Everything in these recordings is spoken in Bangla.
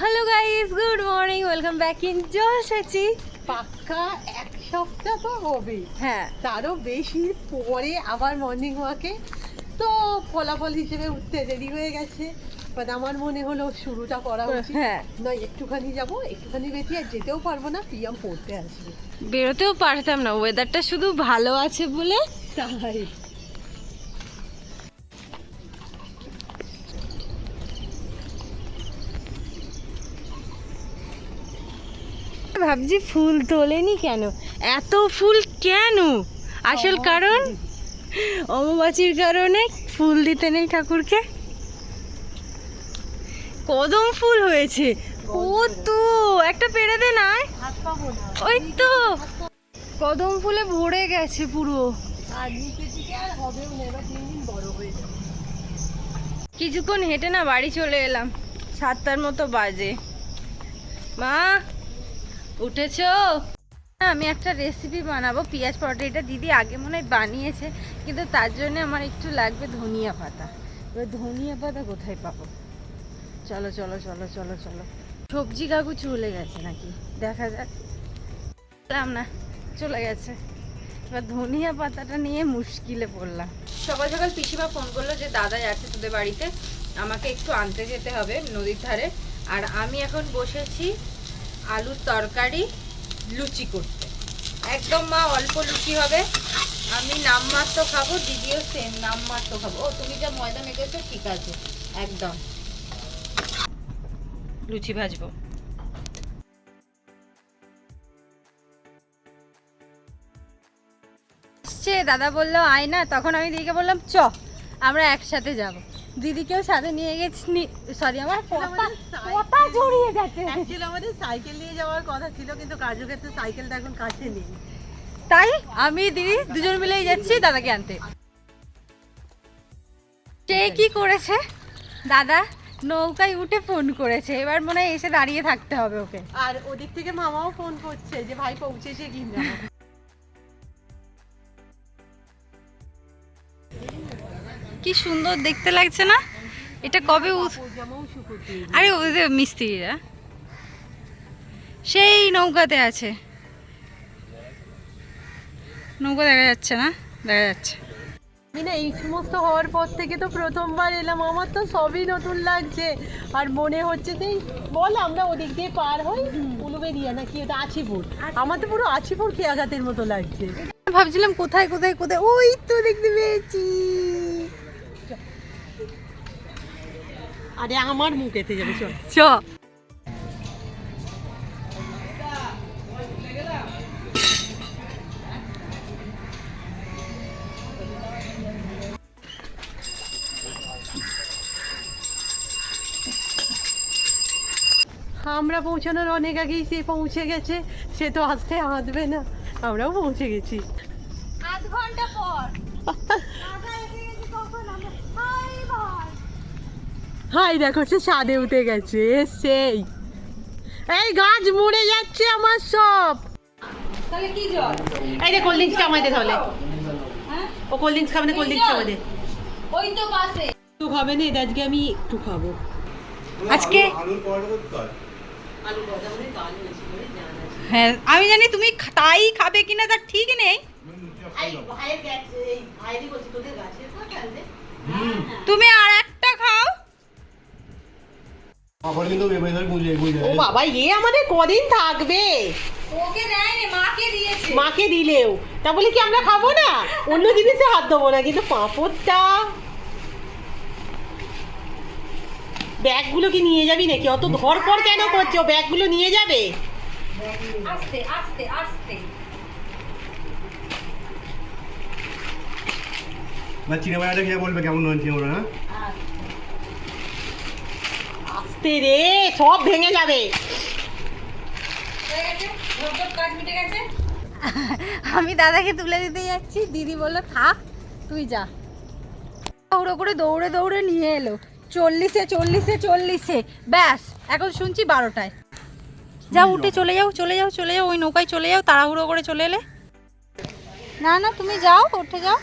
Hello guys good morning welcome back in Josh আছি পাক্কা এক সপ্তাহ তো হবে হ্যাঁ। তারও বেশি পরে আবার মর্নিং ওয়াকে তো ফলাফল হিসেবে উঠতে দেরি হয়ে গেছে। বাট আমার মনে হলো শুরুটা করা উচিত। হ্যাঁ। নয় একটুখানি যাব একটুখানি বেশি আর যেতেও পারব না পিএম পড়তে আসবে। বেরোতেও পারতাম না। ওয়েদারটা শুধু ভালো আছে বলে তাই। ভাবছি ফুল তোলেনি কেন? এত ফুল কেন? আসল কারণ? অমাবাসীর কারণে ফুল দিতে নেই ঠাকুরকে। কদম ফুল হয়েছে। কত একটা পেরে দে না। ওই তো। কদম ফুলে ভরে গেছে পুরো। কিছুক্ষণ হেঁটে না বাড়ি চলে এলাম। সাতটার মতো বাজে। মা উঠেছো? আমি একটা রেসিপি বানাবো। পেঁয়াজ পরোটা, এটা দিদি আগে মনে হয় বানিয়েছে, কিন্তু তার জন্য আমার একটু লাগবে ধনিয়া পাতা। এবার ধনিয়া পাতা কোথায় পাবো? চলো চলো চলো চলো চলো। সবজি কাকু চলে গেছে নাকি? দেখা যাক। পেলাম না, চলে গেছে। এবার ধনিয়া পাতাটা নিয়ে মুশকিলে পড়লাম। সকাল সকাল পিসিমা ফোন করল যে, দাদা যাচ্ছে তোদের বাড়িতে, আমাকে একটু আনতে যেতে হবে নদীর ধারে। আর আমি এখন বসেছি আলুর তরকারি, লুচি করতে। একদম মা, অল্প লুচি হবে। আমি নামমাত্র খাব, দিদিও সেম নামমাত্র খাব। ও, তুমি যা ময়দা মেখেছো, ঠিক আছে, একদম। লুচি ভাজবো। সে দাদা বলল, আয় না। তখন আমি দিদিকে বললাম, চ, আমরা একসাথে যাব। দিদিকেও সাথে নিয়ে গেছি। সরি আমার কথা জড়িয়ে যাচ্ছে অ্যাকচুয়ালি আমাদের সাইকেল নিয়ে যাওয়ার কথা ছিল কিন্তু কাজু ক্ষেত্রে সাইকেলটা এখন কাছে নেই। তাই আমি দিদি দুজন মিলেই যাচ্ছি দাদাকে আনতে। সে কি করেছে? দাদা নৌকায় উঠে ফোন করেছে। এবার মনে হয় এসে দাঁড়িয়ে থাকতে হবে ওকে। আর ওদিক থেকে মামাও ফোন করছে যে ভাই পৌঁছেছে কিনা? কি সুন্দর দেখতে লাগছে না? এটা কবে আরে ওদের মিস্ত্রিরা। সেই নৌকাতে আছে। নৌকা দেখা যাচ্ছে না? দেখা যাচ্ছে। আমি না এই সমস্ত হওয়ার পর থেকে তো প্রথমবার এলাম। আমার তো সবই নতুন লাগছে। আর মনে হচ্ছে যে বল আমরা ওদিক দিয়ে পার হই উলুবেরিয়া নাকি ওটা আছিপুর? আমার তো পুরো আছিপুর খেয়াঘাতের মতো লাগছে। ভাবছিলাম কোথায় কোথায় কোথায়? ওই তো দেখতে পেয়েছি। আরে আমার মুখ এতে যাবে চল। চ। আমরা পৌঁছানোর অনেক আগেই সে পৌঁছে গেছে সে তো আসতে আসবে না। আমরাও পৌঁছে গেছি। হাই দেখো সে ছাদে উঠে গেছে সেই এই গাছ মরে যাচ্ছে আমার সব। তাহলে কি জল? এই যে কোল্ড ড্রিঙ্কসটা আমাদের তাহলে। হ্যাঁ? ও কোল্ড ড্রিঙ্কস খাবে না কোল্ড ড্রিঙ্কস আমাদের। ওই তো পাশে। একটু খাবে না এটা আজকে আমি একটু খাব। আজকে তো মানে হ্যাঁ আমি জানি তুমি তাই খাবে কিনা তার ঠিক নেই। ভাইয়ের গেছে আবার কিন্তু বেমাইদার বুঝে বুঝে। ও বাবা এ আমাদের কদিন থাকবে? ওকে দেয়নি মাকে দিয়েছে। মাকে দিলেও। তা বলে কি আমরা খাব না? অন্য জিনিসে হাত দেবো না কিন্তু পাঁপড়টা। ব্যাগগুলো কি নিয়ে যাবি নাকি? অত ধরপড় কেন করছ? ব্যাগগুলো নিয়ে যাবে? আস্তে আস্তে আস্তে। না চিনে খেয়ে বলবে কেমন নয় চিনে বানা আস্তে রে, সব ভেঙে যাবে। আমি দাদাকে তুলে দিতে যাচ্ছি। দিদি বলল, থাক, তুই যা। তাড়াহুড়ো করে দৌড়ে দৌড়ে নিয়ে এলো। চল্লিশে চল্লিশে চল্লিশে। ব্যাস, এখন শুনছি বারোটায়। যা উঠে চলে যাও চলে যাও চলে যাও, ওই নৌকায় চলে যাও, তাড়াহুড়ো করে চলে এলে। না না, তুমি যাও, উঠে যাও।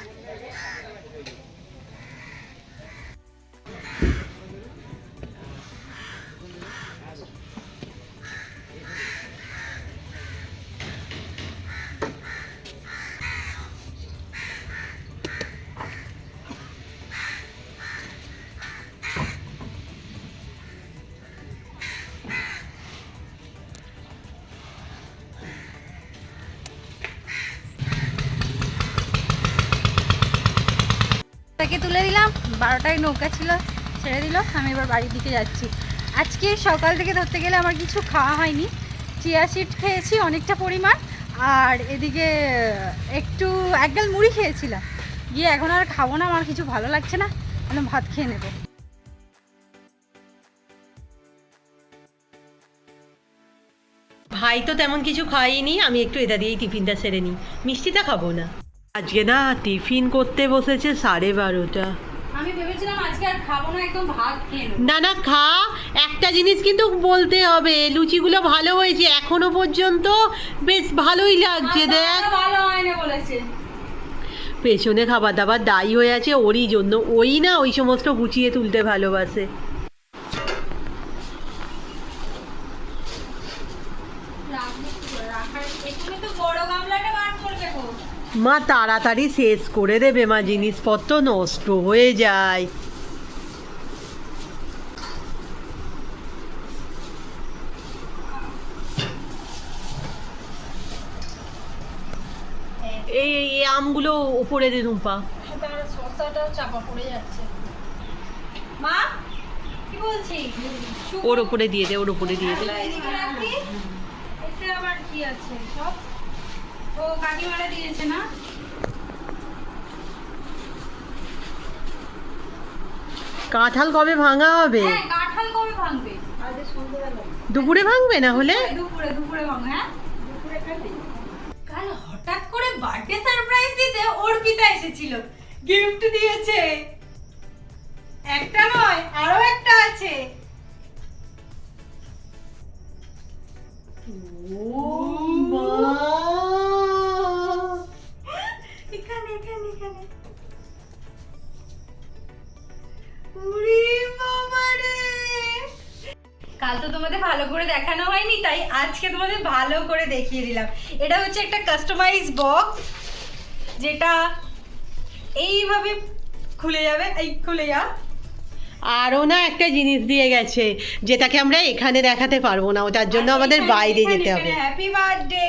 বারোটায় নৌকা ছিল, ছেড়ে দিল, আমি এবার বাড়ির দিকে যাচ্ছি। আজকে সকাল থেকে ধরতে গেলে আমার কিছু খাওয়া হয়নি। চিয়া সিড খেয়েছি, অনেকটা পরিমাণ। আর এদিকে একটু, এক গাল মুড়ি খেয়েছিলাম। গিয়ে এখন আর খাব না, আমার কিছু ভালো লাগছে না এখন ভাত খেয়ে নেব। ভাই তো তেমন কিছু খাইনি, আমি একটু এটা দিয়েই টিফিনটা সেরে নিই। মিষ্টিটা খাব না। আজকে না টিফিন করতে বসেছে সাড়ে বারোটা। আমি ভেবেছিলাম আজকে আর খাব না একদম ভাত খেয়ে না না খা। একটা জিনিস কিন্তু বলতে হবে লুচিগুলো ভালো হয়েছে এখনও পর্যন্ত বেশ ভালোই লাগছে দেখ। ভালো হয়নি বলেছে। পেছনে খাবার দাবার দায়ী হয়ে আছে ওরই জন্য। ওই না ওই সমস্ত গুছিয়ে তুলতে ভালোবাসে রাখার এখানে তো বড় গামলাটা বার করবে গো মা তাড়াতাড়ি শেষ করে দেবে মা জিনিসপত্র নষ্ট হয়ে যায়। এই এই আমগুলো উপরে দে রুম্পা শসাটাও চাপা পড়ে যাচ্ছে মা কি বলছি ওর উপরে দিয়ে দে ওর উপরে দিয়ে দে। আবার কি আছে? সব ও কাকিমারা দিয়েছে না? কাঁঠাল কবে ভাঙা হবে? হ্যাঁ কাঁঠাল কবে ভাঙবে? দুপুরে ভাঙবে না হলে? দুপুরে দুপুরে ভাঙবে হ্যাঁ? কাল হঠাৎ করে বার্থডে সারপ্রাইজ দিতে অর্পিতা এসেছিল। গিফট দিয়েছে। একটা নয় আরও একটা আছে। এখানে তাই আজকে তোমাদের ভালো করে দেখিয়ে দিলাম। এটা হচ্ছে একটা কাস্টমাইজ বক্স যেটা এইভাবে খুলে যাবে এই খুলে যা। আরও না একটা জিনিস দিয়ে গেছে যেটাকে আমরা এখানে দেখাতে পারব না ওটার জন্য আমাদের বাইরে যেতে হবে। হ্যাপি বার্থডে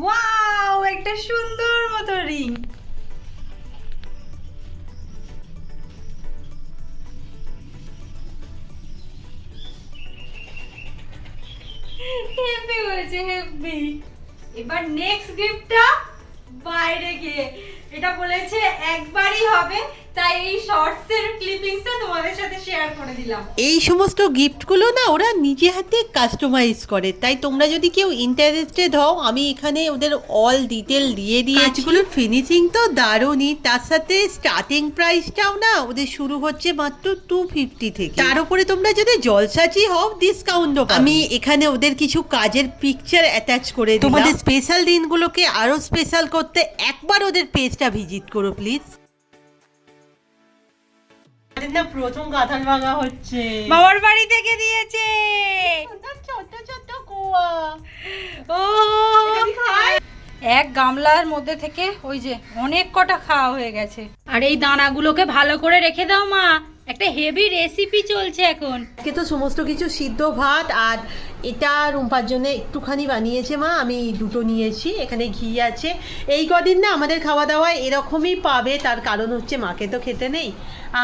ওয়াও একটা সুন্দর মতো রিং হেপি হয়েছে হেপি। এবার নেক্সট গিফটটা বাইরে গিয়ে। এটা বলেছে একবারই হবে তাই এই শর্টসের ক্লিপিংসটা তোমাদের সাথে শেয়ার করে দিলাম। এই সমস্ত গিফটগুলো না ওরা নিজে হাতে কাস্টমাইজ করে। তাই তোমরা যদি কেউ ইন্টারেস্টেড হও আমি এখানে ওদের অল ডিটেল দিয়ে দিয়েছি। কাজগুলোর ফিনিশিং তো দারুণই তার সাথে স্টার্টিং প্রাইসটাও না ওদের শুরু হচ্ছে মাত্র টু ফিফটি থেকে। তার উপরে তোমরা যদি জলসাচি হও ডিসকাউন্টও আমি এখানে ওদের কিছু কাজের পিকচার অ্যাটাচ করে দিলাম। তোমাদের স্পেশাল দিনগুলোকে আরও স্পেশাল করতে একবার ওদের পেজটা ভিজিট করো প্লিজ প্রথম কাঁঠাল ভাঙা হচ্ছে। বাবার বাড়ি থেকে দিয়েছে। ছোট ছোট কুয়া। ও। এক গামলার মধ্যে থেকে ওই যে অনেক কটা খাওয়া হয়ে গেছে। আর এই দানাগুলোকে ভালো করে রেখে দাও মা। একটা হেভি রেসিপি চলছে এখন। আজকে তো সমস্ত কিছু সিদ্ধ ভাত আর এটা রুম্পার জন্য একটুখানি বানিয়েছে মা আমি দুটো নিয়েছি এখানে ঘি আছে। এই কদিন না আমাদের খাওয়া দাওয়া এরকমই পাবে তার কারণ হচ্ছে মাকে তো খেতে নেই।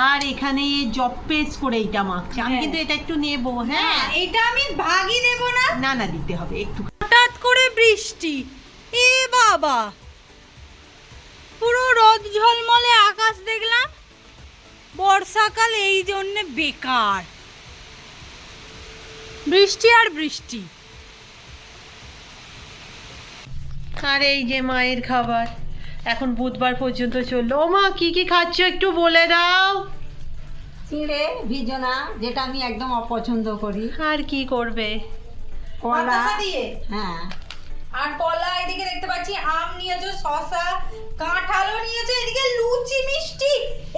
আর এখানে জব পেস্ট করে এইটা মাখছে আমি হ্যাঁ। কিন্তু এটা একটু নেব হ্যাঁ। এটা আমি ভাগই দেব না। না না দিতে হবে একটু। হঠাৎ করে বৃষ্টি এ বাবা। পুরো রোদ ঝলমলে আকাশ দেখলাম বর্ষাকাল এই জন্য বেকার। বৃষ্টি আর বৃষ্টি। আর এই যে মায়ের খাবার এখন বুধবার পর্যন্ত চলল। ও মা কি কি খাচ্ছ একটু বলে দাও। চিঁড়ে ভিজনা যেটা আমি একদম অপছন্দ করি। আর কি করবে? কলা। দিয়ে? হ্যাঁ। আর কলা এদিকে দেখতে পাচ্ছি আম নিয়েছো শসা কাঁঠালও নিয়েছো এদিকে লুচি মিষ্টি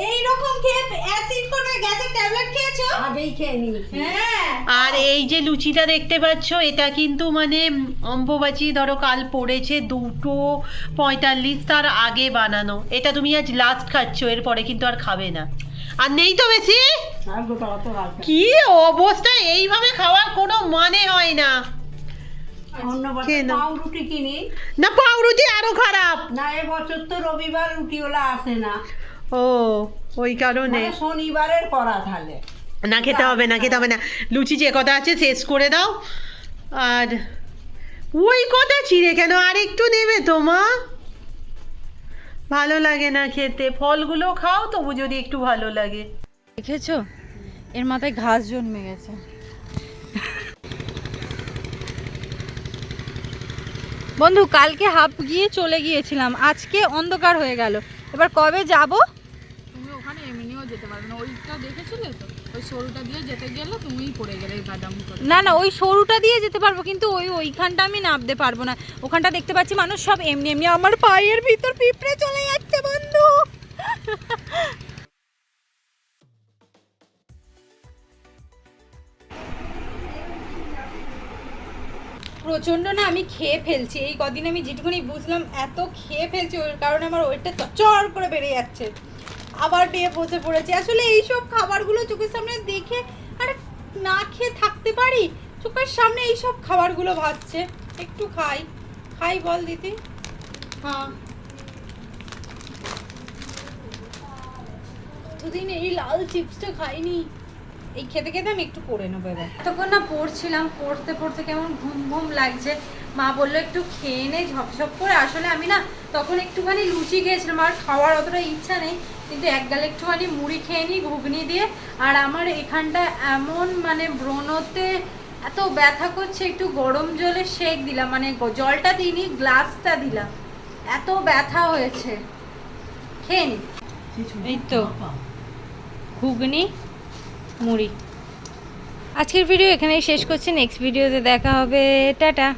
এই রকম খেয়ে অ্যাসিড করে গ্যাসের ট্যাবলেট খেয়েছো? আগেই খেয়ে নিয়েছি। হ্যাঁ। আর এই যে লুচিটা দেখতে পাচ্ছ এটা কিন্তু মানে অম্বুবাচী ধরো কাল পড়েছে দুটো পঁয়তাল্লিশ তার আগে বানানো। এটা তুমি আজ লাস্ট খাচ্ছ এরপরে কিন্তু আর খাবে না। আর নেই তো বেশি? কি অবস্থা এইভাবে খাওয়ার কোনো মানে হয় না। পাউরুটি কিনি। না পাউরুটি আরও খারাপ। না এবছর তো রবিবার রুটিওয়ালা আসে না। ও ওই কারণে। মানে শনিবারের করা তাহলে। না খেতে হবে না খেতে হবে না। লুচি যে কথা আছে শেষ করে দাও। আর ওই কথা চিড়ে কেন? আর একটু নেবে তো মা। ভালো লাগে না খেতে। ফলগুলো খাও তবু যদি একটু ভালো লাগে। দেখেছ? এর মাথায় ঘাস জন্মে গেছে। বন্ধু কালকে হাফ গিয়ে চলে গিয়েছিলাম। আজকে অন্ধকার হয়ে গেল। এবার কবে যাব? তুমি ওখানে এমনিও যেতে পারবে না। ওইটা দেখেছিলে তো? না না, ওই সরুটা দিয়ে যেতে পারব, কিন্তু ওই ওইখানটা আমি নামতে পারব না। ওখানটা দেখতে পাচ্ছি মানুষ সব এমনি এমনি আমার পায়ের ভিতর পিঁপড়ে চলে যাচ্ছে, বন্ধু। প্রচণ্ড না আমি খেয়ে ফেলছি। এই কদিন আমি যেটুকুনি বুঝলাম, এত খেয়ে ফেলছি, ওর কারণে আমার ওয়েটটা চর করে বেড়ে যাচ্ছে। আবার নিয়ে বসে পড়েছি। আসলে এইসব খাবারগুলো চোখের সামনে দেখে আর না খেয়ে থাকতে পারি? চোখের সামনে এইসব খাবারগুলো ভাসছে একটু খাই। খাই বল দিদি। হ্যাঁ। কতদিন এই লাল চিপসটা খাইনি। এই খেতে খেতে আমি একটু করে নেব এবার। তখন না পড়ছিলাম, পড়তে পড়তে কেমন ঘুম ঘুম লাগছে। মা বলল একটু খেয়ে নে ঝপঝপ করে। আসলে আমি না তখন একটুখানি লুচি খেয়েছিলাম আর খাওয়ার অতটা ইচ্ছা নেই কিন্তু এক গালে একটুখানি মুড়ি খেয়ে নিই ঘুগনি দিয়ে। আর আমার এখানটা এমন মানে ব্রণতে এত ব্যথা করছে একটু গরম জলে শেক দিলাম মানে জলটা দিইনি গ্লাসটা দিলাম। এত ব্যথা হয়েছে। খেয়ে নি। এই তো। ঘুগনি মুড়ি। আজকের ভিডিও এখানেই শেষ করছি নেক্সট ভিডিওতে দেখা হবে। টাটা।